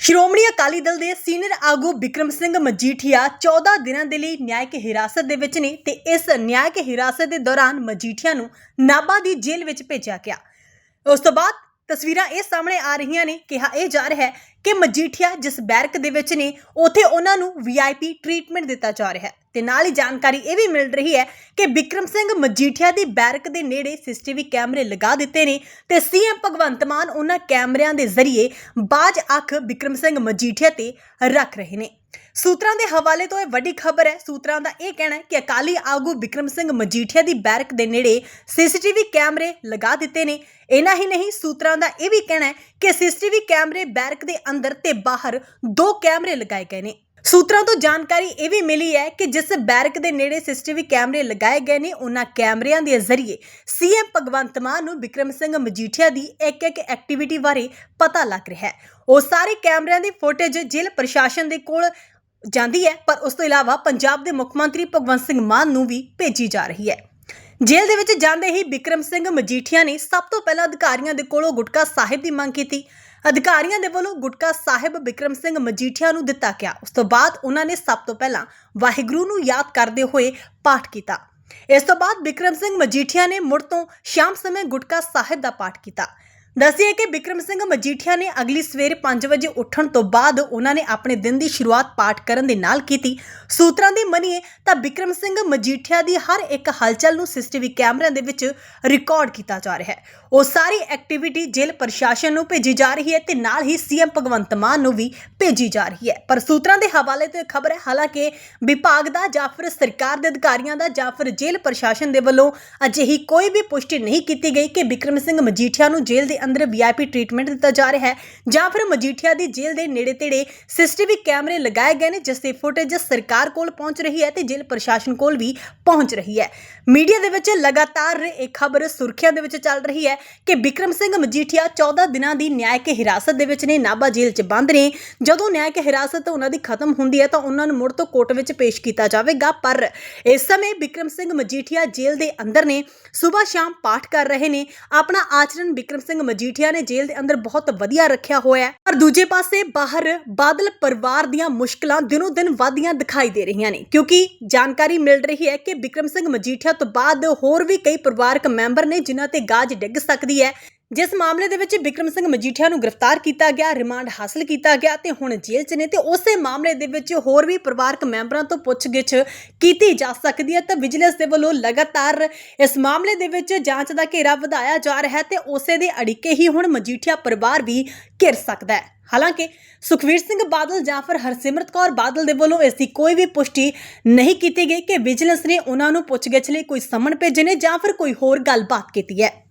ਸ਼੍ਰੋਮਣੀ ਅਕਾਲੀ ਦਲ ਦੇ ਸੀਨੀਅਰ ਆਗੂ ਵਿਕਰਮ ਸਿੰਘ ਮਜੀਠੀਆ 14 ਦਿਨਾਂ ਦੇ ਲਈ ਨਿਆਇਕ ਹਿਰਾਸਤ ਦੇ ਵਿੱਚ ਨੇ ਤੇ ਇਸ ਨਿਆਇਕ ਹਿਰਾਸਤ ਦੇ ਦੌਰਾਨ ਮਜੀਠੀਆ ਨੂੰ ਨਾਭਾ ਦੀ ਜੇਲ੍ਹ ਵਿੱਚ ਭੇਜਿਆ ਗਿਆ। ਉਸ ਤੋਂ ਬਾਅਦ ਤਸਵੀਰਾਂ ਇਹ ਸਾਹਮਣੇ ਆ ਰਹੀਆਂ ਨੇ ਕਿਹਾ ਇਹ ਜਾ ਰਿਹਾ ਹੈ ਕਿ ਮਜੀਠੀਆ ਜਿਸ ਬੈਰਕ ਦੇ ਵਿੱਚ ਨੇ, ਉੱਥੇ ਉਹਨਾਂ ਨੂੰ ਵੀਆਈਪੀ ਟ੍ਰੀਟਮੈਂਟ ਦਿੱਤਾ ਜਾ ਰਿਹਾ ਹੈ। ਤੇ ਨਾਲ ਹੀ ਜਾਣਕਾਰੀ ਇਹ ਵੀ ਮਿਲ ਰਹੀ ਹੈ ਕਿ ਵਿਕਰਮ ਸਿੰਘ ਮਜੀਠੀਆ ਦੀ ਬੈਰਕ ਦੇ ਨੇੜੇ ਸੀਸੀਟੀਵੀ ਕੈਮਰੇ ਲਗਾ ਦਿੱਤੇ ਨੇ ਤੇ ਸੀਐਮ ਭਗਵੰਤ ਮਾਨ ਉਹਨਾਂ ਕੈਮਰਿਆਂ ਦੇ ਜ਼ਰੀਏ ਬਾਜ ਅੱਖ ਵਿਕਰਮ ਸਿੰਘ ਮਜੀਠੀਆ ਤੇ ਰੱਖ ਰਹੇ ਨੇ। ਸੂਤਰਾਂ ਦੇ ਹਵਾਲੇ ਤੋਂ ਇਹ ਵੱਡੀ ਖਬਰ ਹੈ। ਸੂਤਰਾਂ ਦਾ ਇਹ ਕਹਿਣਾ ਹੈ ਕਿ ਅਕਾਲੀ ਆਗੂ ਵਿਕਰਮ ਸਿੰਘ ਮਜੀਠੀਆ ਦੀ ਬੈਰਕ ਦੇ ਨੇੜੇ ਸੀਸੀਟੀਵੀ ਕੈਮਰੇ ਲਗਾ ਦਿੱਤੇ ਨੇ। ਇਨਾ ਹੀ ਨਹੀਂ, ਸੂਤਰਾਂ ਦਾ ਇਹ ਵੀ ਕਹਿਣਾ ਹੈ ਕਿ ਸੀਸੀਟੀਵੀ ਕੈਮਰੇ ਬੈਰਕ ਦੇ ਅੰਦਰ ਤੇ ਬਾਹਰ ਦੋ ਕੈਮਰੇ ਲਗਾਏ ਗਏ ਨੇ। ਸੂਤਰਾਂ ਤੋਂ ਜਾਣਕਾਰੀ ਇਹ ਵੀ ਮਿਲੀ ਹੈ ਕਿ ਜਿਸ ਬੈਰਕ ਦੇ ਨੇੜੇ ਸੀਸੀਟੀਵੀ ਕੈਮਰੇ ਲਗਾਏ ਗਏ ਨੇ, ਉਹਨਾਂ ਕੈਮਰਿਆਂ ਦੇ ਜ਼ਰੀਏ ਸੀਐਮ ਭਗਵੰਤ ਮਾਨ ਨੂੰ ਵਿਕਰਮ ਸਿੰਘ ਮਜੀਠੀਆ ਦੀ ਇੱਕ ਇੱਕ ਐਕਟੀਵਿਟੀ ਬਾਰੇ ਪਤਾ ਲੱਗ ਰਿਹਾ ਹੈ। ਉਹ ਸਾਰੇ ਕੈਮਰਿਆਂ ਦੀ ਫੁਟੇਜ ਜੇਲ੍ਹ ਪ੍ਰਸ਼ਾਸਨ ਦੇ ਕੋਲ ਜਾਂਦੀ ਹੈ, ਪਰ ਉਸ ਤੋਂ ਇਲਾਵਾ ਪੰਜਾਬ ਦੇ ਮੁੱਖ ਮੰਤਰੀ ਭਗਵੰਤ ਸਿੰਘ ਮਾਨ ਨੂੰ ਵੀ ਭੇਜੀ ਜਾ ਰਹੀ ਹੈ। ਜੇਲ੍ਹ ਦੇ ਵਿੱਚ ਜਾਂਦੇ ਹੀ ਵਿਕਰਮ ਸਿੰਘ ਮਜੀਠੀਆ ਨੇ ਸਭ ਤੋਂ ਪਹਿਲਾਂ ਅਧਿਕਾਰੀਆਂ ਦੇ ਕੋਲੋਂ ਗੁਟਕਾ ਸਾਹਿਬ ਦੀ ਮੰਗ ਕੀਤੀ। ਅਧਿਕਾਰੀਆਂ ਦੇ ਵੱਲੋਂ ਗੁਟਕਾ ਸਾਹਿਬ ਵਿਕਰਮ ਸਿੰਘ ਮਜੀਠੀਆ ਨੂੰ ਦਿੱਤਾ ਗਿਆ। ਉਸ ਤੋਂ ਬਾਅਦ ਉਹਨਾਂ ਨੇ ਸਭ ਤੋਂ ਪਹਿਲਾਂ ਵਾਹਿਗੁਰੂ ਨੂੰ ਯਾਦ ਕਰਦੇ ਹੋਏ ਪਾਠ ਕੀਤਾ। ਇਸ ਤੋਂ ਬਾਅਦ ਵਿਕਰਮ ਸਿੰਘ ਮਜੀਠੀਆ ਨੇ ਮੁੜ ਤੋਂ ਸ਼ਾਮ ਸਮੇਂ ਗੁਟਕਾ ਸਾਹਿਬ ਦਾ ਪਾਠ ਕੀਤਾ। ਦੱਸਿਏ ਕਿ ਵਿਕਰਮ ਸਿੰਘ ਮਜੀਠੀਆ ਨੇ ਅਗਲੀ ਸਵੇਰ 5 ਵਜੇ ਉੱਠਣ ਤੋਂ ਬਾਅਦ ਉਹਨਾਂ ਨੇ ਆਪਣੇ ਦਿਨ ਦੀ ਸ਼ੁਰੂਆਤ ਪਾਠ ਕਰਨ ਦੇ ਨਾਲ ਕੀਤੀ। ਸੂਤਰਾਂ ਦੀ ਮੰਨੀਏ ਤਾਂ ਵਿਕਰਮ ਸਿੰਘ ਮਜੀਠੀਆ ਦੀ ਹਰ ਇੱਕ ਹਲਚਲ ਨੂੰ ਸੀਸੀਟੀਵੀ ਕੈਮਰਿਆਂ ਦੇ ਵਿੱਚ ਰਿਕਾਰਡ ਕੀਤਾ ਜਾ ਰਿਹਾ ਹੈ। ਉਹ ਸਾਰੀ ਐਕਟੀਵਿਟੀ ਜੇਲ੍ਹ ਪ੍ਰਸ਼ਾਸਨ ਨੂੰ ਭੇਜੀ ਜਾ ਰਹੀ ਹੈ ਤੇ ਨਾਲ ਹੀ ਸੀਐਮ ਭਗਵੰਤ ਮਾਨ ਨੂੰ ਵੀ ਭੇਜੀ ਜਾ ਰਹੀ ਹੈ। ਪਰ ਸੂਤਰਾਂ ਦੇ ਹਵਾਲੇ ਤੋਂ ਇਹ ਖਬਰ ਹੈ, ਹਾਲਾਂਕਿ ਵਿਭਾਗ ਦਾ ਜਾਂ ਫਿਰ ਸਰਕਾਰ ਦੇ ਅਧਿਕਾਰੀਆਂ ਦਾ ਜਾਂ ਫਿਰ ਜੇਲ੍ਹ ਪ੍ਰਸ਼ਾਸਨ ਦੇ ਵੱਲੋਂ ਅਜਿਹੀ ਕੋਈ ਵੀ ਪੁਸ਼ਟੀ ਨਹੀਂ ਕੀਤੀ ਗਈ ਕਿ ਵਿਕਰਮ ਸਿੰਘ ਮਜੀਠੀਆ ਨੂੰ ਜੇਲ੍ਹ ਦੇ ਅੰਦਰ ਵੀਆਈਪੀ ਟ੍ਰੀਟਮੈਂਟ ਦਿੱਤਾ ਜਾ ਰਿਹਾ ਹੈ, ਜਾਂ ਫਿਰ ਮਜੀਠੀਆ ਦੀ ਜੇਲ੍ਹ ਦੇ ਨੇੜੇ ਤੇੜੇ ਸੀਸੀਟੀਵੀ ਕੈਮਰੇ ਲਗਾਏ ਗਏ ਨੇ, ਜਿਸ ਦੀ ਫੁਟੇਜ ਸਰਕਾਰ ਕੋਲ ਪਹੁੰਚ ਰਹੀ ਹੈ ਤੇ ਜੇਲ੍ਹ ਪ੍ਰਸ਼ਾਸਨ ਕੋਲ ਵੀ ਪਹੁੰਚ ਰਹੀ ਹੈ। ਮੀਡੀਆ ਦੇ ਵਿੱਚ ਲਗਾਤਾਰ ਇਹ ਖਬਰ ਸੁਰਖੀਆਂ ਦੇ ਵਿੱਚ ਚੱਲ ਰਹੀ ਹੈ ਕਿ ਵਿਕਰਮ ਸਿੰਘ ਮਜੀਠੀਆ 14 ਦਿਨਾਂ ਦੀ ਨਿਆਇਕ ਹਿਰਾਸਤ ਦੇ ਵਿੱਚ ਨੇ, ਨਾਭਾ ਜੇਲ੍ਹ 'ਚ ਬੰਦ ਨੇ। ਜਦੋਂ ਨਿਆਇਕ ਹਿਰਾਸਤ ਉਹਨਾਂ ਦੀ ਖਤਮ ਹੁੰਦੀ ਹੈ, ਤਾਂ ਉਹਨਾਂ ਨੂੰ ਮੁੜ ਤੋਂ ਕੋਰਟ ਵਿੱਚ ਪੇਸ਼ ਕੀਤਾ ਜਾਵੇਗਾ। ਪਰ ਇਸ ਸਮੇਂ ਵਿਕਰਮ ਸਿੰਘ ਮਜੀਠੀਆ ਜੇਲ੍ਹ ਦੇ ਅੰਦਰ ਨੇ, ਸਵੇਰ ਸ਼ਾਮ ਪਾਠ ਕਰ ਰਹੇ ਨੇ। ਆਪਣਾ ਆਚਰਣ ਵਿਕਰਮ ਸਿੰਘ ਮਜੀਠੀਆ ਨੇ ਜੇਲ੍ਹ ਦੇ ਅੰਦਰ ਬਹੁਤ ਵਧੀਆ ਰੱਖਿਆ ਹੋਇਆ ਹੈ। ਪਰ ਦੂਜੇ ਪਾਸੇ ਬਾਹਰ ਬਾਦਲ ਪਰਿਵਾਰ ਦੀਆਂ ਮੁਸ਼ਕਲਾਂ ਦਿਨੋ ਦਿਨ ਵਧਦੀਆਂ ਦਿਖਾਈ ਦੇ ਰਹੀਆਂ ਨੇ। ਕਿਉਂਕਿ ਜਾਣਕਾਰੀ ਮਿਲ ਰਹੀ ਹੈ ਕਿ ਵਿਕਰਮ ਸਿੰਘ ਮਜੀਠੀਆ ਤੋਂ ਬਾਅਦ ਹੋਰ ਵੀ ਕਈ ਪਰਿਵਾਰਕ ਮੈਂਬਰ ਨੇ ਜਿਨ੍ਹਾਂ ਤੇ ਗਾਜ ਡਿੱਗ ਸਕਦੀ ਹੈ। ਜਿਸ ਮਾਮਲੇ ਦੇ ਵਿੱਚ ਵਿਕਰਮ ਸਿੰਘ ਮਜੀਠੀਆ ਨੂੰ ਗ੍ਰਿਫਤਾਰ ਕੀਤਾ ਗਿਆ, ਰਿਮਾਂਡ ਹਾਸਲ ਕੀਤਾ ਗਿਆ ਤੇ ਹੁਣ ਜੇਲ੍ਹ 'ਚ ਨੇ ਤੇ ਉਸੇ ਮਾਮਲੇ ਦੇ ਵਿੱਚ ਹੋਰ ਵੀ ਪਰਿਵਾਰਕ ਮੈਂਬਰਾਂ ਤੋਂ ਪੁੱਛਗਿੱਛ ਕੀਤੀ ਜਾ ਸਕਦੀ ਹੈ। ਤਾਂ ਵਿਜੀਲੈਂਸ ਦੇ ਵੱਲੋਂ ਲਗਾਤਾਰ ਇਸ ਮਾਮਲੇ ਦੇ ਵਿੱਚ ਜਾਂਚ ਦਾ ਘੇਰਾ ਵਧਾਇਆ ਜਾ ਰਿਹਾ ਹੈ ਤੇ ਉਸੇ ਦੇ ਅੜਿੱਕੇ ਹੀ ਹੁਣ ਮਜੀਠੀਆ ਪਰਿਵਾਰ ਵੀ ਘਿਰ ਸਕਦਾ ਹੈ। ਹਾਲਾਂਕਿ ਸੁਖਵੀਰ ਸਿੰਘ ਬਾਦਲ ਜਾਂ ਫਿਰ ਹਰਸਿਮਰਤ ਕੌਰ ਬਾਦਲ ਦੇ ਵੱਲੋਂ ਇਸ ਦੀ ਕੋਈ ਵੀ ਪੁਸ਼ਟੀ ਨਹੀਂ ਕੀਤੀ ਗਈ ਕਿ ਵਿਜੀਲੈਂਸ ਨੇ ਉਹਨਾਂ ਨੂੰ ਪੁੱਛਗਿੱਛ ਲਈ ਕੋਈ ਸਮਨ ਭੇਜੇ ਨੇ ਜਾਂ ਫਿਰ ਕੋਈ ਹੋਰ ਗੱਲਬਾਤ ਕੀਤੀ ਹੈ।